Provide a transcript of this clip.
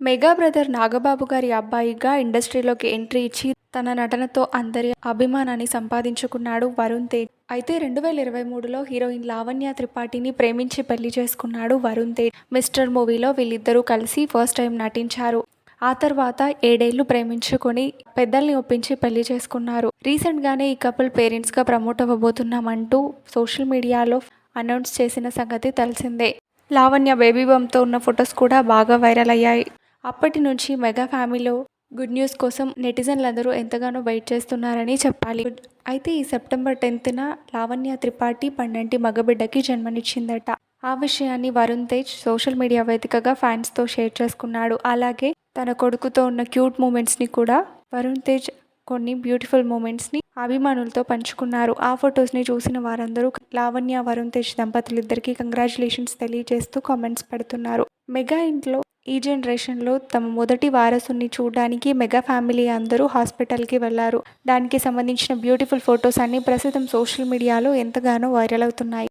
Mega brother Nagababu గారి అబ్బాయిగా ఇండస్ట్రీలోకి entry ఇచ్చి తన నటనతో అందరి అభిమానాన్ని సంపాదించుకున్నాడు వరుణ్ తేజ్. అయితే రెండు వేల ఇరవై మూడులో హీరోయిన్ లావణ్య త్రిపాఠిని ప్రేమించి పెళ్ళి చేసుకున్నాడు వరుణ్ తేజ్. మిస్టర్ మూవీలో వీళ్ళిద్దరూ కలిసి ఫస్ట్ టైం నటించారు. ఆ తర్వాత ఏడేళ్ళు ప్రేమించుకొని పెద్దల్ని ఒప్పించి పెళ్ళి చేసుకున్నారు. రీసెంట్ గానే ఈ కపుల్ పేరెంట్స్గా ప్రమోట్ అవ్వబోతున్నామంటూ సోషల్ మీడియాలో అనౌన్స్ చేసిన సంగతి తెలిసిందే. లావణ్య బేబీ బంతో ఉన్న ఫొటోస్ కూడా బాగా వైరల్ అయ్యాయి. అప్పటి నుంచి మెగా ఫ్యామిలీలో గుడ్ న్యూస్ కోసం నెటిజన్లందరూ ఎంతగానో వెయిట్ చేస్తున్నారని చెప్పాలి. అయితే ఈ సెప్టెంబర్ టెన్త్న లావణ్య త్రిపాఠి పన్నెంటి మగబిడ్డకి జన్మనిచ్చిందట. ఆ విషయాన్ని వరుణ్ తేజ్ సోషల్ మీడియా వేదికగా ఫ్యాన్స్తో షేర్ చేసుకున్నాడు. అలాగే తన కొడుకుతో ఉన్న క్యూట్ మూమెంట్స్ని కూడా వరుణ్ తేజ్ కొన్ని బ్యూటిఫుల్ మూమెంట్స్ని అభిమానులతో పంచుకున్నారు. ఆ ఫొటోస్ని చూసిన వారందరూ లావణ్య వరుణ్ తేజ్ దంపతులిద్దరికీ కంగ్రాచులేషన్స్ తెలియజేస్తూ కామెంట్స్ పెడుతున్నారు. మెగా ఇంట్లో ఈ జనరేషన్లో తమ మొదటి వారసుని చూడడానికి మెగా ఫ్యామిలీ అందరూ హాస్పిటల్కి వెళ్ళారు. దానికి సంబంధించిన బ్యూటిఫుల్ ఫొటోస్ అన్ని ప్రస్తుతం సోషల్ మీడియాలో ఎంతగానో వైరల్ అవుతున్నాయి.